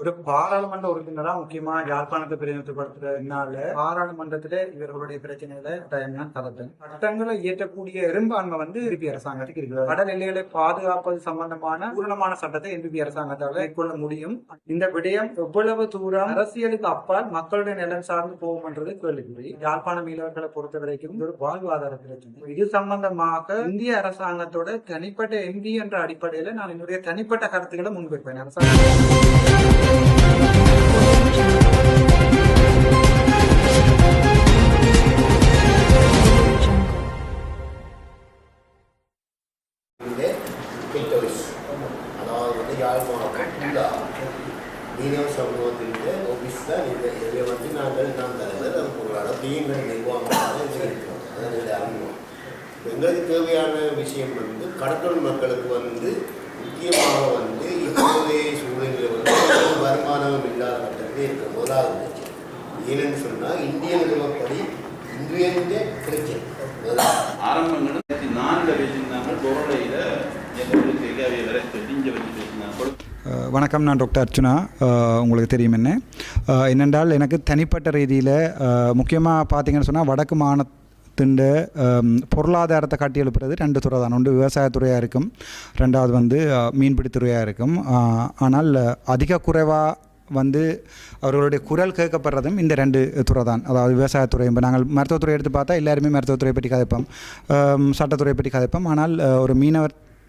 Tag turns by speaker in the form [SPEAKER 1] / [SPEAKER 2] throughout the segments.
[SPEAKER 1] ஒரு பாராளுமன்ற உறுப்பினரா முக்கியமா யாழ்ப்பாணத்தை பிரதிநிதித்துவப்படுத்துறதுனால பாராளுமன்றத்திலே இவர்களுடைய பிரச்சனைகளை நான் கலப்பேன் சட்டங்களை இயற்றக்கூடிய எறும்பான்மை வந்து என்பிபி அரசாங்கத்துக்கு இருக்கு கடல் எல்லைகளை பாதுகாப்பது சம்பந்தமான பூரணமான சட்டத்தை என்பிபி அரசாங்கத்தால மேற்கொள்ள முடியும். இந்த விடயம் எவ்வளவு தூரம் அரசியலுக்கு அப்பால் மக்களுடைய நிலம் சார்ந்து போகும்ன்றது கேள்விக்குறி. யாழ்ப்பாண மீனவர்களை பொறுத்த வரைக்கும் ஒரு வாழ்வாதார பிரச்சனை. இது சம்பந்தமாக இந்திய அரசாங்கத்தோட தனிப்பட்ட எம்பி என்ற அடிப்படையில நான் என்னுடைய தனிப்பட்ட கருத்துக்களை முன்வைப்பேன். அரசாங்கம்
[SPEAKER 2] அதாவது வந்து மீனவ சமூகத்தினுடைய ஆஃபீஸ் தான் இந்த இதில் வந்து நாங்கள் நான் தலைவர். பொருளாளர் தீயங்கள் நிர்வாகமாக இருக்கிறோம் அறிமுகம் எங்களுக்கு தேவையான விஷயம் வந்து கடற்கரை மக்களுக்கு வந்து முக்கியமாக வந்து இப்போதைய சூழ்நிலை வந்து வருமானம் இல்லாத கட்டத்தில் இருக்கிற முதலாவது பிரச்சனை. ஏன்னு சொன்னால் இந்திய நிறுவப்படி இன்றைய பிரச்சனை.
[SPEAKER 3] ஆரம்பங்கள் ரெண்டாயிரத்தி நான்கில் வச்சிருந்தாங்க கொரோனையில் எங்களுக்கு தெரியாத வரை தெரிஞ்ச வச்சு பேசினாங்க
[SPEAKER 4] அஹ் வணக்கம். நான் டாக்டர் அர்ச்சுனா. உங்களுக்கு தெரியும் என்ன? என்னென்றால் எனக்கு தனிப்பட்ட ரீதியில் முக்கியமாக பார்த்தீங்கன்னு சொன்னால் வடக்கு மாநிலத்தின் பொருளாதாரத்தை கட்டி எழுப்புறது ரெண்டு துறை தான் ஒன்று விவசாயத்துறையாக இருக்கும். ரெண்டாவது வந்து மீன்பிடித்துறையாக இருக்கும். ஆனால் அதிக குறைவாக வந்து அவர்களுடைய குரல் கேட்கப்படுறதும் இந்த ரெண்டு துறை தான் அதாவது விவசாயத்துறை இப்போ நாங்கள் மருத்துவத்துறை எடுத்து பார்த்தா எல்லாருமே மருத்துவத்துறை பற்றி கதைப்போம். சட்டத்துறை பற்றி கதைப்போம். ஆனால் ஒரு மீனவர்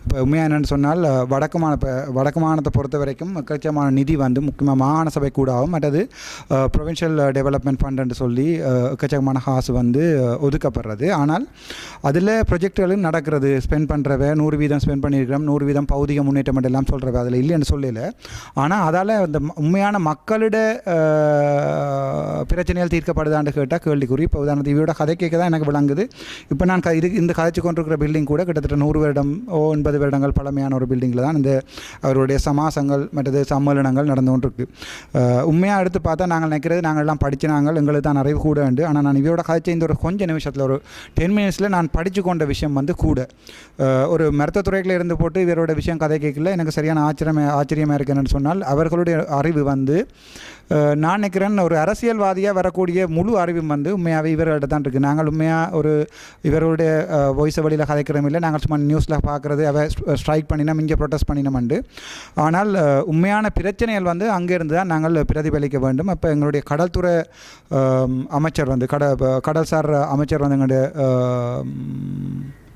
[SPEAKER 4] இப்போ உண்மையாக என்னென்னு சொன்னால் வடக்கு மாநில இப்போ வடக்கு மாநிலத்தை பொறுத்த வரைக்கும் எக்கச்சக்கமான நிதி வந்து முக்கியமாக மாகாண சபை கூடாகும். மற்றது ப்ரொவின்ஷியல் டெவலப்மெண்ட் ஃபண்டுன்னு சொல்லி அஹ், எக்கச்சக்கமான காசு வந்து ஒதுக்கப்படுறது. ஆனால் அதில் ப்ரொஜெக்டுகளும் நடக்கிறது. ஸ்பெண்ட் பண்ணுறவ நூறு வீதம் ஸ்பெண்ட் பண்ணியிருக்கிறோம். நூறு வீதம் பௌதிக முன்னேற்றம் எல்லாம் சொல்கிறவ அதில் இல்லைன்னு சொல்லல. ஆனால் அதால் அந்த உண்மையான மக்களிட பிரச்சனைகள் தீர்க்கப்படுதான்னு கேட்டால் கேள்விக்குறி. இப்போ உதாரணத்துக்கு இவரோட கதை கேட்க தான் எனக்கு விளங்குது. இப்போ நான் க இது இந்த கதைச்சு கொண்டிருக்கிற பில்டிங் கூட கிட்டத்தட்ட நூறு வருடம் ஓ ஒன்பது வருடங்கள் பழமையான ஒரு பில்டிங்கில் தான் இந்த அவருடைய சமாசங்கள் மற்றது சம்மேளனங்கள் நடந்து கொண்டிருக்கு. உண்மையாக எடுத்து பார்த்தா நாங்கள் நினைக்கிறது நாங்கள் எல்லாம் படிச்சு நாங்கள் எங்களுக்கு தான் அறிவு கூட உண்டு. ஆனால் நான் இவரோட கதைச்ச இந்த ஒரு கொஞ்சம் நிமிஷத்தில் ஒரு டென் மினிட்ஸில் நான் படித்து கொண்ட விஷயம் வந்து கூட. ஒரு மருத்துவத்துறையில் இருந்து போட்டு இவரோட விஷயம் கதை கேட்கல. எனக்கு சரியான ஆச்சரியமே ஆச்சரியமாக இருக்குன்னு சொன்னால் அவர்களுடைய அறிவு வந்து நான் நினைக்கிறேன் ஒரு அரசியல்வாதியாக வரக்கூடிய முழு அறிவும் வந்து உண்மையாகவே இவர்கள்ட்ட தான் இருக்குது நாங்கள் உண்மையாக ஒரு இவர்களுடைய வயசு வழியில் கதைக்கிறோம் இல்லை நாங்கள் சும்மா நியூஸில் பார்க்குறது அவ ஸ்ட்ரைக் பண்ணினோம் இங்கே ப்ரொட்டஸ்ட் பண்ணினோம்ண்டு. ஆனால் உண்மையான பிரச்சனைகள் வந்து அங்கேருந்து தான் நாங்கள் பிரதிபலிக்க வேண்டும். அப்போ எங்களுடைய கடல்துறை அமைச்சர் வந்து கட கடல்சார் அமைச்சர் வந்து எங்களுடைய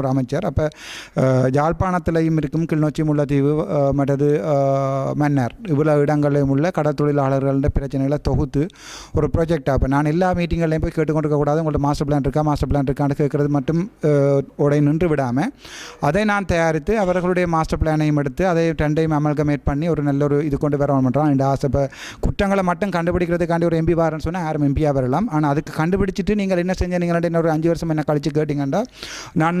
[SPEAKER 4] ஒரு அமைச்சர். அப்போ யாழ்ப்பாணத்திலையும் இருக்கும் கிளிநொச்சி முல்லைத்தீவு மற்றது மன்னர். இவ்வளோ இடங்களிலும் உள்ள கடற்தொழிலாளர்களோட பிரச்சனைகளை தொகுத்து ஒரு ப்ராஜெக்டாக இப்போ நான் எல்லா மீட்டிங்கள்லையும் போய் கேட்டுக்கொண்டிருக்க கூடாது உங்கள்ட்ட மாஸ்டர் பிளான் இருக்கா மாஸ்டர் பிளான் இருக்கான்னு கேட்குறது மட்டும் உடைய நின்று விடாமல் அதை நான் தயாரித்து அவர்களுடைய மாஸ்டர் பிளானையும் எடுத்து அதை ரெண்டையும் அமல்கமேட் பண்ணி ஒரு நல்ல ஒரு இது கொண்டு வர பண்ணுறோம் இந்த ஆசை இப்போ குற்றங்களை மட்டும் கண்டுபிடிக்கிறதுக்காண்டி ஒரு எம்பி வரேன்னு சொன்னால் யாரும் எம்பியாக வரலாம். ஆனால் அதுக்கு கண்டுபிடிச்சிட்டு நீங்கள் என்ன செஞ்சீங்கன்னா நீங்கள் ஒரு அஞ்சு வருஷம் என்ன கழிச்சு கேட்டிங்கன்னா நான்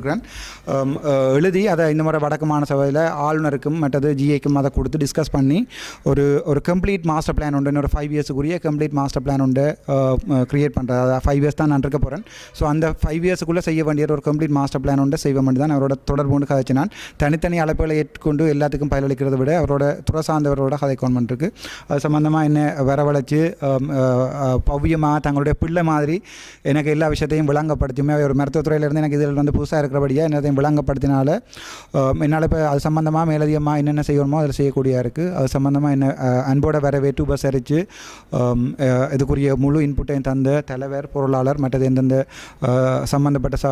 [SPEAKER 5] கொடுக்குறேன் எழுதி அதை இந்த முறை வடக்கு மாநில சபையில் ஆளுநருக்கும் மற்றது ஜிஏக்கும் அதை கொடுத்து டிஸ்கஸ் பண்ணி ஒரு ஒரு கம்ப்ளீட் மாஸ்டர் பிளான் உண்டு. இன்னொரு ஃபைவ் இயர்ஸுக்குரிய கம்ப்ளீட் மாஸ்டர் பிளான் உண்டு க்ரியேட் பண்ணுறது அதை ஃபைவ் இயர்ஸ் தான் நான் இருக்க போகிறேன் ஸோ அந்த ஃபைவ் இயர்ஸுக்குள்ளே செய்ய வேண்டிய ஒரு கம்ப்ளீட் மாஸ்டர் பிளான் உண்டு. செய்ய வேண்டி தான் அவரோட தொடர்பு கொண்டு கதைச்சு நான். தனித்தனி அழைப்புகளை ஏற்றுக்கொண்டு எல்லாத்துக்கும் பயனளிக்கிறத விட அவரோட துறை சார்ந்தவரோட கதை இருக்கு. அது சம்மந்தமாக என்ன வரவழைச்சு பவ்யமாக தங்களுடைய பிள்ளை மாதிரி எனக்கு எல்லா விஷயத்தையும் விளங்கப்படுத்தியுமே ஒரு மருத்துவத்துறையிலேருந்து எனக்கு இதில் வந்து புதுசாக இருக்கிறபடியாக என்னதையும் விளங்கப்படுத்தினால என்னால் இப்போ அது சம்மந்தமாக மேலதிகமாக என்னென்ன செய்யணுமோ அதில் செய்யக்கூடியா இருக்குது அது சம்மந்தமாக என்ன அன்போட வரவேற்று உபசரித்து இதுக்குரிய முழு இன்புட்டையும் தந்த தலைவர் பொருளாளர் மற்றது எந்தெந்த சம்மந்தப்பட்ட ச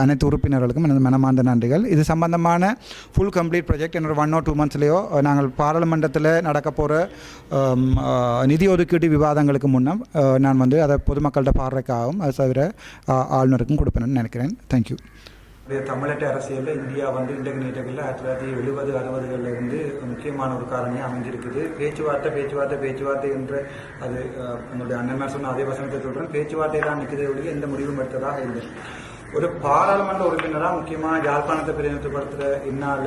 [SPEAKER 5] அனைத்து உறுப்பினர்களுக்கும் எனது மனமார்ந்த நன்றிகள். இது சம்பந்தமான ஃபுல் கம்ப்ளீட் ப்ராஜெக்ட் என்னோட ஒன் ஆர் டூ மந்த்ஸ்லேயோ நாங்கள் பாராளுமன்றத்தில் நடக்க போகிற நிதி ஒதுக்கீட்டு விவாதங்களுக்கு முன்னம் நான் வந்து அதை பொதுமக்கள்கிட்ட பாடுறதுக்காகவும் அது தவிர ஆளுநருக்கும் கொடுப்பேன்னு நினைக்கிறேன். தேங்க்யூ
[SPEAKER 4] தேங்க்யூ தமிழக அரசியலில் இந்தியா வந்து இன்றைக்கு நீட்டத்தில் ஆயிரத்தி தொள்ளாயிரத்தி எழுபது அறுபதுகளில் இருந்து முக்கியமான ஒரு காரணியாக அமைஞ்சிருக்குது. பேச்சுவார்த்தை பேச்சுவார்த்தை பேச்சுவார்த்தை என்ற அது என்னுடைய அண்ணன் சொன்ன அதே வசனத்தை சொல்கிறேன் பேச்சுவார்த்தை தான் நிற்கிறதே ஒழிய எந்த முடிவும் எடுத்ததாக இருந்தது ஒரு பாராளுமன்ற உறுப்பினராக முக்கியமாக யாழ்ப்பாணத்தை பிரதிநிதித்துவப்படுத்துகிற இன்னால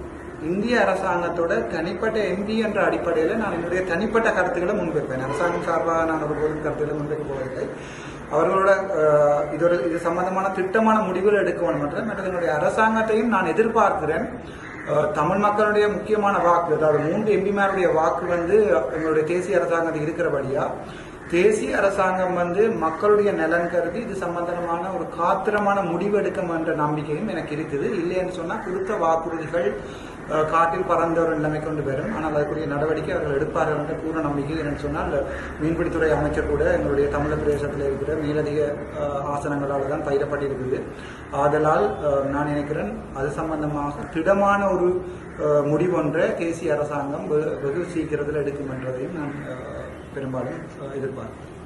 [SPEAKER 4] இந்திய அரசாங்கத்தோட தனிப்பட்ட எம்பி என்ற அடிப்படையில் நான் என்னுடைய தனிப்பட்ட கருத்துக்களை முன்வைப்பேன். அரசாங்கம் சார்பாக நான் ஒரு பொது கருத்துக்களை முன்வைக்க போவதில்லை. அவர்களோட இதோட இது சம்பந்தமான திட்டமான முடிவுகள் எடுக்கணும் மற்றும் என்ற என்னுடைய அரசாங்கத்தையும் நான் எதிர்பார்க்கிறேன். தமிழ் மக்களுடைய முக்கியமான வாக்கு அதாவது மூன்று எம்பிமாருடைய வாக்கு வந்து எங்களுடைய தேசிய அரசாங்கத்துக்கு இருக்கிறபடியா தேசிய அரசாங்கம் வந்து மக்களுடைய நலன் கருதி இது சம்பந்தமான ஒரு காத்திரமான முடிவு எடுக்கும் என்ற நம்பிக்கையும் எனக்கு இருக்குது. இல்லைன்னு சொன்னால் கொடுத்த வாக்குறுதிகள் காட்டில் பறந்த ஒரு நிலைமை கொண்டு வரும். ஆனால் அதுக்குரிய நடவடிக்கை அவர்கள் எடுப்பார்கள் என்ற பூர்ண நம்பிக்கை என்னன்னு சொன்னால் மீன்பிடித்துறை அமைச்சர் கூட எங்களுடைய தமிழக பிரதேசத்தில் இருக்கிற மேலதிக ஆசனங்களால் தான் பயிரப்பட்டிருக்குது. ஆதலால் நான் நினைக்கிறேன் அது சம்பந்தமாக திடமான ஒரு முடிவொன்றை தேசிய அரசாங்கம் வெகு சீக்கிரத்தில் எடுக்கும் என்றதையும் நான் பெரும்பாலும் எதிர்பார்க்கிறேன்.